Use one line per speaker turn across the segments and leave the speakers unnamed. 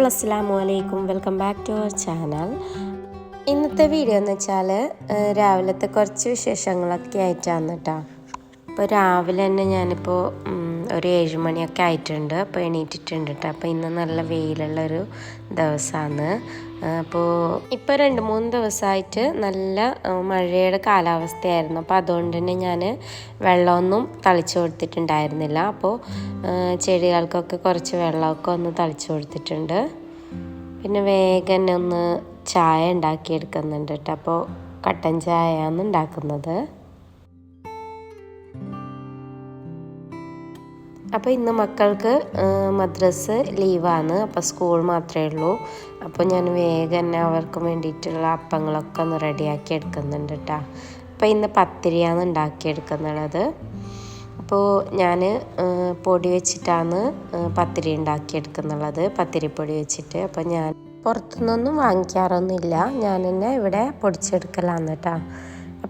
Hi അലൈക്കും welcome back to our channel ഇന്നത്തെ video എന്ന് വെച്ചാൽ രാവിലത്തെ കുറച്ച് വിശേഷങ്ങളൊക്കെ ആയിട്ടാണ് കേട്ടോ ഇപ്പോൾ രാവിലെ തന്നെ ഞാനിപ്പോൾ ഒരു ഏഴ് മണിയൊക്കെ ആയിട്ടുണ്ട്. അപ്പോൾ എണീറ്റിട്ടുണ്ട് കേട്ടോ അപ്പോൾ ഇന്ന് നല്ല വെയിലുള്ളൊരു ദിവസമാണ് അപ്പോൾ ഇപ്പോൾ രണ്ട് മൂന്ന് ദിവസമായിട്ട് നല്ല മഴയുടെ കാലാവസ്ഥയായിരുന്നു. അപ്പോൾ അതുകൊണ്ട് തന്നെ ഞാൻ വെള്ളമൊന്നും തളിച്ചു കൊടുത്തിട്ടുണ്ടായിരുന്നില്ല. അപ്പോൾ ചെടികൾക്കൊക്കെ കുറച്ച് വെള്ളമൊക്കെ ഒന്ന് തളിച്ചു കൊടുത്തിട്ടുണ്ട്. പിന്നെ വേഗം ഒന്ന് ചായ ഉണ്ടാക്കിയെടുക്കുന്നുണ്ട് കേട്ടോ അപ്പോൾ കട്ടൻ ചായയാണ് ഉണ്ടാക്കുന്നത്. അപ്പോൾ ഇന്ന് മക്കൾക്ക് മദ്രസ് ലീവാണ്. അപ്പോൾ സ്കൂൾ മാത്രമേ ഉള്ളൂ. അപ്പോൾ ഞാൻ വേഗം തന്നെ അവർക്ക് വേണ്ടിയിട്ടുള്ള അപ്പങ്ങളൊക്കെ ഒന്ന് റെഡിയാക്കി എടുക്കുന്നുണ്ട് കേട്ടോ അപ്പോൾ ഇന്ന് പത്തിരിയാണ് ഉണ്ടാക്കിയെടുക്കുന്നുള്ളത്. അപ്പോൾ ഞാൻ പൊടി വെച്ചിട്ടാണ് പത്തിരി ഉണ്ടാക്കിയെടുക്കുന്നുള്ളത്. പത്തിരിപ്പൊടി വെച്ചിട്ട്. അപ്പോൾ ഞാൻ പുറത്തുനിന്നൊന്നും വാങ്ങിക്കാറൊന്നുമില്ല. ഞാൻ തന്നെ ഇവിടെ പൊടിച്ചെടുക്കലാണ് കേട്ടോ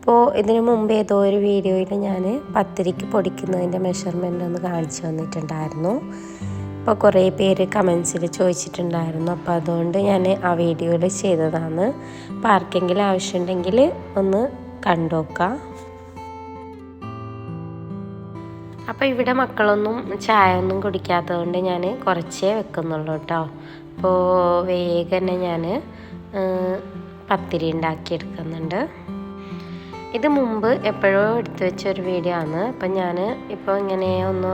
അപ്പോൾ ഇതിനു മുമ്പ് ഏതോ ഒരു വീഡിയോയിൽ ഞാൻ പത്തിരിക്ക് പൊടിക്കുന്നതിന്റെ മെഷർമെന്റ് ഒന്ന് കാണിച്ചു വന്നിട്ടുണ്ടായിരുന്നു അപ്പോൾ കുറേ പേര് കമൻസിൽ ചോദിച്ചിട്ടുണ്ടായിരുന്നു. അപ്പോൾ അതുകൊണ്ട് ഞാൻ ആ വീഡിയോയിൽ ചെയ്തതാണ്. അപ്പോൾ ആർക്കെങ്കിലും ആവശ്യമുണ്ടെങ്കിൽ ഒന്ന് കണ്ടുനോക്കുക അപ്പോൾ ഇവിടെ മക്കളൊന്നും ചായ ഒന്നും കുടിക്കാത്തതുകൊണ്ട് ഞാൻ കുറച്ചേ വെക്കുന്നുള്ളൂ കേട്ടോ. അപ്പോൾ വേഗം തന്നെ ഞാൻ പത്തിരി ഉണ്ടാക്കിയെടുക്കുന്നുണ്ട്. ഇത് മുമ്പ് എപ്പോഴോ എടുത്തു വെച്ച ഒരു വീഡിയോ ആണ്. അപ്പം ഞാൻ ഇപ്പോൾ ഇങ്ങനെ ഒന്ന്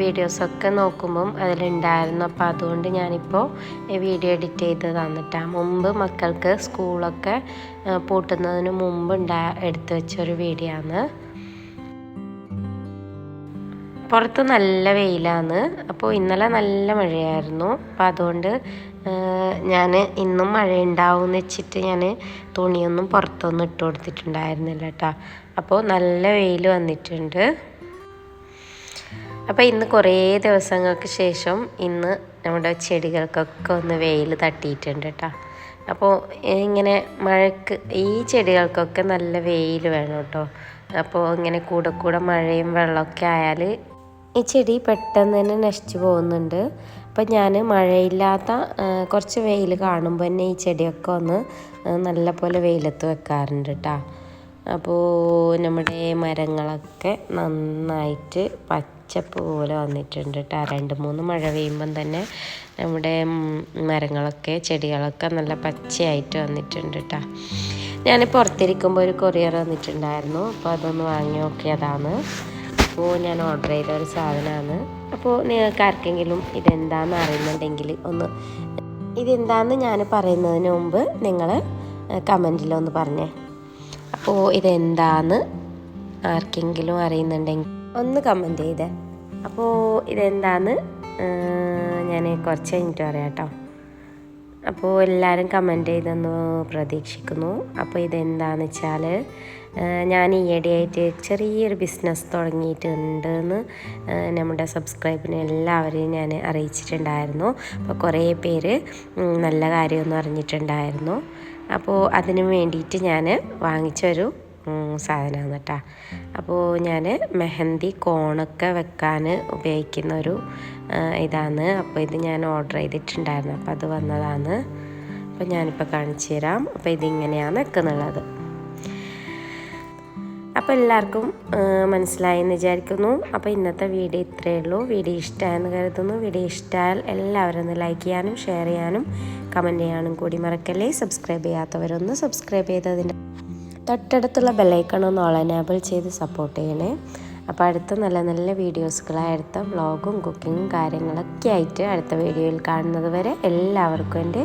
വീഡിയോസൊക്കെ നോക്കുമ്പം അതിലുണ്ടായിരുന്നു. അപ്പോൾ അതുകൊണ്ട് ഞാനിപ്പോൾ വീഡിയോ എഡിറ്റ് ചെയ്ത് തന്നിട്ടാണ് മുമ്പ് മക്കൾക്ക് സ്കൂളൊക്കെ പൂട്ടുന്നതിന് മുമ്പ് ഉണ്ടാ എടുത്തു വെച്ച ഒരു വീഡിയോ ആണ്. പുറത്ത് നല്ല വെയിലാണ്. അപ്പോൾ ഇന്നലെ നല്ല മഴയായിരുന്നു. അപ്പോൾ അതുകൊണ്ട് ഞാൻ ഇന്നും മഴ ഉണ്ടാവും എന്ന് വെച്ചിട്ട് ഞാൻ തുണിയൊന്നും പുറത്തൊന്നും ഇട്ട് കൊടുത്തിട്ടുണ്ടായിരുന്നില്ല കേട്ടോ അപ്പോൾ നല്ല വെയിൽ വന്നിട്ടുണ്ട്. അപ്പോൾ ഇന്ന് കുറേ ദിവസങ്ങൾക്ക് ശേഷം ഇന്ന് നമ്മുടെ ചെടികൾക്കൊക്കെ ഒന്ന് വെയിൽ തട്ടിയിട്ടുണ്ട് കേട്ടോ അപ്പോൾ ഇങ്ങനെ മഴക്ക് ഈ ചെടികൾക്കൊക്കെ നല്ല വെയിൽ വേണം കേട്ടോ അപ്പോൾ ഇങ്ങനെ കൂടെ കൂടെ മഴയും വെള്ളമൊക്കെ ആയാൽ ഈ ചെടി പെട്ടെന്ന് തന്നെ നശിച്ചു പോകുന്നുണ്ട്. അപ്പം ഞാൻ മഴയില്ലാത്ത കുറച്ച് വെയിൽ കാണുമ്പോൾ തന്നെ ഈ ചെടിയൊക്കെ ഒന്ന് നല്ല പോലെ വെയിലത്ത് വെക്കാറുണ്ട് കേട്ടോ അപ്പോൾ നമ്മുടെ മരങ്ങളൊക്കെ നന്നായിട്ട് പച്ചപ്പ് പോലെ വന്നിട്ടുണ്ട് കേട്ടോ രണ്ട് മൂന്ന് മഴ പെയ്യുമ്പം തന്നെ നമ്മുടെ മരങ്ങളൊക്കെ ചെടികളൊക്കെ നല്ല പച്ചയായിട്ട് വന്നിട്ടുണ്ട് കേട്ടോ ഞാൻ പുറത്തിരിക്കുമ്പോൾ ഒരു കൊറിയർ വന്നിട്ടുണ്ടായിരുന്നു. അപ്പോൾ അതൊന്ന് വാങ്ങി നോക്കിയതാണ്. അപ്പോൾ ഞാൻ ഓർഡർ ചെയ്ത ഒരു സാധനമാണ്. അപ്പോൾ നിങ്ങൾക്ക് ആർക്കെങ്കിലും ഇതെന്താണെന്ന് അറിയുന്നുണ്ടെങ്കിൽ ഒന്ന് ഇതെന്താണെന്ന് ഞാൻ പറയുന്നതിന് മുമ്പ് നിങ്ങൾ കമന്റിലൊന്ന് പറഞ്ഞേ. അപ്പോൾ ഇതെന്താന്ന് ആർക്കെങ്കിലും അറിയുന്നുണ്ടെങ്കിൽ ഒന്ന് കമന്റ് ചെയ്തേ. അപ്പോൾ ഇതെന്താന്ന് ഞാൻ കുറച്ച് കഴിഞ്ഞിട്ട് പറയാം കേട്ടോ. അപ്പോൾ എല്ലാവരും കമന്റ് ചെയ്തെന്ന് പ്രതീക്ഷിക്കുന്നു. അപ്പോൾ ഇതെന്താണെന്ന് വെച്ചാൽ ഞാൻ ഈയിടെയായിട്ട് ചെറിയൊരു ബിസിനസ് തുടങ്ങിയിട്ടുണ്ടെന്ന് നമ്മുടെ സബ്സ്ക്രൈബിന് എല്ലാവരെയും ഞാൻ അറിയിച്ചിട്ടുണ്ടായിരുന്നു. അപ്പോൾ കുറേ പേര് നല്ല കാര്യമെന്ന് അറിഞ്ഞിട്ടുണ്ടായിരുന്നു. അപ്പോൾ അതിന് വേണ്ടിയിട്ട് ഞാൻ വാങ്ങിച്ചൊരു സാധനമാണ് കേട്ടോ അപ്പോൾ ഞാൻ മെഹന്തി കോണൊക്കെ വെക്കാൻ ഉപയോഗിക്കുന്ന ഒരു ഇതാണ്. അപ്പോൾ ഇത് ഞാൻ ഓർഡർ ചെയ്തിട്ടുണ്ടായിരുന്നു. അപ്പോൾ അത് വന്നതാണ്. അപ്പോൾ ഞാനിപ്പോൾ കാണിച്ചു തരാം. അപ്പോൾ ഇതിങ്ങനെയാണ് വെക്കുന്നുള്ളത്. അപ്പോൾ എല്ലാവർക്കും മനസ്സിലായെന്ന് വിചാരിക്കുന്നു. അപ്പോൾ ഇന്നത്തെ വീഡിയോ ഇത്രയേ ഉള്ളൂ. വീഡിയോ ഇഷ്ടമായെന്ന് കരുതുന്നു. വീഡിയോ ഇഷ്ടമായാൽ എല്ലാവരും ഒന്ന് ലൈക്ക് ചെയ്യാനും ഷെയർ ചെയ്യാനും കമന്റ് ചെയ്യാനും കൂടി മറക്കല്ലേ? സബ്സ്ക്രൈബ് ചെയ്യാത്തവരൊന്ന് സബ്സ്ക്രൈബ് ചെയ്തതിന്റെ തൊട്ടടുത്തുള്ള ബെല്ലൈക്കൺ ഓൾ എനേബിൾ ചെയ്ത് സപ്പോർട്ട് ചെയ്യണേ. അപ്പോൾ അടുത്ത നല്ല നല്ല വീഡിയോസുകളായി അടുത്ത വ്ളോഗും കുക്കിങ്ങും കാര്യങ്ങളൊക്കെ ആയിട്ട് അടുത്ത വീഡിയോയിൽ കാണുന്നത് വരെ എല്ലാവർക്കും എന്റെ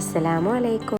അസ്സലാമു അലൈക്കും.